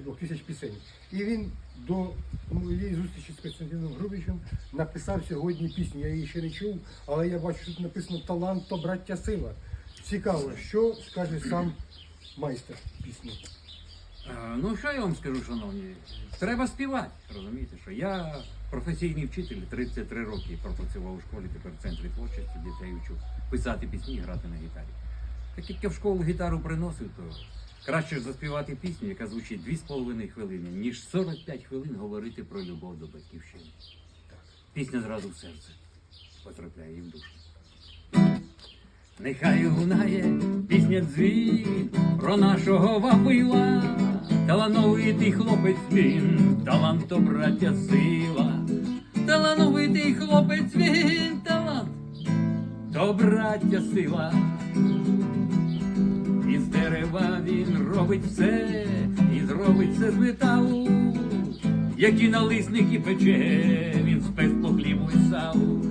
двох тисяч пісень. І він до моєї зустрічі з Костянтином Грубичем написав сьогодні пісню. Я її ще не чув, але я бачу, що тут написано талант то браття сила. Цікаво, що скаже сам майстер пісні. Е, Ну, що я вам скажу, шановні? Треба співати. Розумієте, що я професійний вчитель, 33 роки пропрацював у школі, тепер в центрі творчості дітей вчу писати пісні і грати на гітарі. Так як я в школу гітару приносив, то краще заспівати пісню, яка звучить 2,5 хвилини, ніж 45 хвилин говорити про любов до батьківщини. Пісня зразу в серце потрапляє і в душу. Нехай лунає пісня дзвін про нашого вавила. Талановитий хлопець він, таланто браття сила. Талановитий хлопець він, талант, то браття сила. Він робить все, і зробить все з металу. Які налисники пече, він спец по хлібу і салу.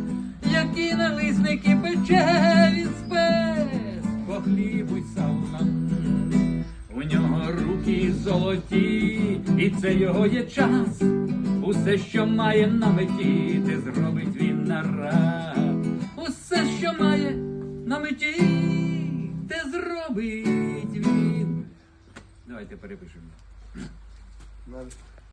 Які налисники пече, він спец по хлібу й салу нам. У нього руки золоті, і це його є час. Усе, що має на меті, те зробить він на раз. Усе, що має на меті, те зробить. Давайте перепишемо.